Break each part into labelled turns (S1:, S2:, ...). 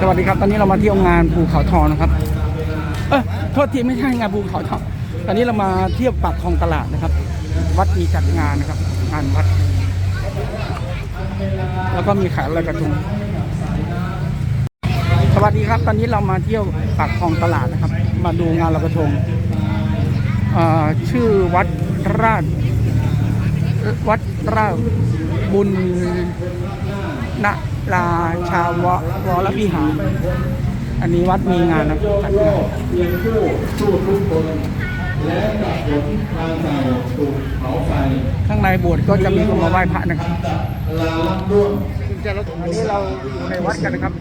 S1: สวัสดีครับ ตอนนี้เรามาเที่ยวงานภูเขาทองนะครับ เออโทษทีไม่ใช่งานภูเขาทองตอนนี้เรามาเที่ยวปากคลองตลาดนะครับ วัดมีจัดงานนะครับ งานวัด แล้วก็มีขายลอยกระทงสวัสดีครับ ตอนนี้เรามาเที่ยวปากคลองตลาดนะครับ มาดูงานลอยกระทงอ่อชื่อวัดราช วัดราชบุญณ ราชาววรวิหาร อันนี้วัดมีงานนะจัดงาน
S2: เพียงผู้สู้ทุกคนและกับผลทางเก่าถูกเผาไฟ
S1: ข้างในโบสถ์ก็จะมีคนมาไหว้พระนะครับ
S2: ลาลับร่วง
S1: อันนี้เราอยู่ในวัดกันนะครับ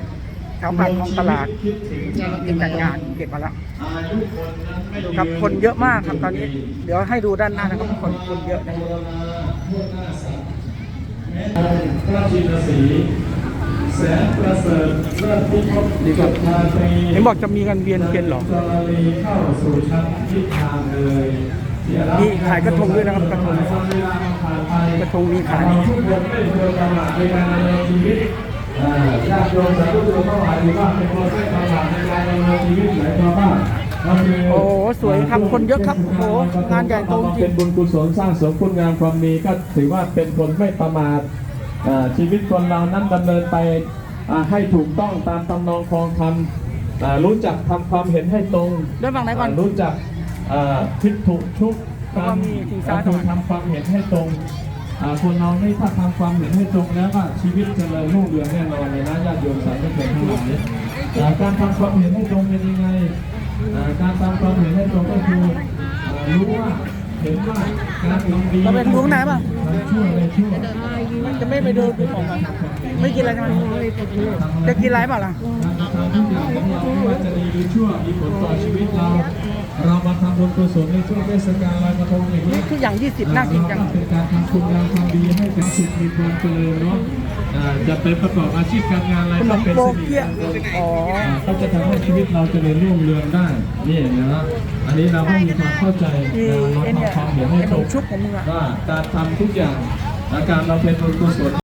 S1: แถวปากคลองตลาด
S2: คิดถึงกัน
S1: เก็บจัดงานเก็บมาแล้ว
S2: อายุคนนั้นไม่
S1: ดูครับคนเยอะมากครับตอนนี้ เดี๋ยวให้ดูด้านหน้านะครับคนคนเยอะนะ
S2: พระชินสีห์ แสนประเสริฐเลิศพิภพ
S1: ดีครับ
S2: ชาตรี
S1: เห็นบอกจะมีกันเวียนเทียนเหรอ
S2: สรณีเข้าสู่ชั้นทิศทางเลย
S1: มีขายกระทงด้วยนะครับกระทง
S2: เวลาผ่านไป
S1: กระทงมีขาย
S2: เราทุกคนไม่ควรประมาทในการดำเนินชีวิตอ่าญาติโยมสาธุชนทั้งหลายถือว่าเป็นคนไม่ประมาทในการดำเนินชีวิตหลายความว่าก็คือ
S1: โอ้โหสวยครับคนเยอะครับโอ้โหงานใหญ่โตจริ
S2: เป็
S1: ง
S2: นบุญกุศลสร้างสมคุณงามความดีก็ถือว่าเป็นคนไม่ประมาทอ่า ชีวิตคนเรานั้นดำเนินไปอ่าให้ถูกต้องตามตำนองคลองธรรมอ่ารู้จักทำความเห็นให้ตรง
S1: เดินฝั่งไหนก่อนา
S2: รู้จักอ่าทิศถูกทุก
S1: แล้วก็มีชิงช้า
S2: ก็คือทำความเห็นให้ตรงอ่าคนเรานี่ถ้าทำความเห็นให้ตรงแล้วก็ชีวิตเจริญรุ่งเรืองแน่นอนเลยนะญาติโยมสาธุชนทั้งหลายอ่าการทำความเห็นให้ตรงเป็นยังไงอ่าการทำความเห็นให้ตรงก็คืออ่ารู้ว่าเห็นว่าการทำดี
S1: เราไปดูข้างในป่ะ
S2: ทำชั่วในชั่ว
S1: มันจะไม่ไปดูดูของกันไม่กินอะไรใช่ไหมจะกินอะไรเปล่าล่ะ
S2: การกระทำทุกอย่างของเราไม่ว่า จะดีหรือชั่วมีผลต่อชีวิตเราเรามาทำบุญกุศลในช่วงเทศกาลลอยกระทงอย่างนี้
S1: นี่คืออย่าง20น่ากินจัง
S2: เป็นการทำคุณงามความดีให้เป็นสุขมีความเจริญเนาะอ่าจะเป็นประกอบอาชีพการงานอะไร
S1: ขน
S2: ก็
S1: ม
S2: เป็น
S1: โป
S2: สิริ
S1: เกียะอ๋อ
S2: อ่าก็จะทำให้ชีวิตเราเจริญรุ่งเรืองได้นี่นะอันนี้เราต้องมีความเข้าใจ
S1: ที่
S2: นะเรา
S1: ไอ้เนี่ย
S2: ทำความเห็นให้
S1: ไอ้ห
S2: ต
S1: น
S2: ร
S1: ม
S2: ง
S1: ชุบของมึงอะ
S2: ว่าการทำทุกอย่างอาการเราเป็นบุญกุศล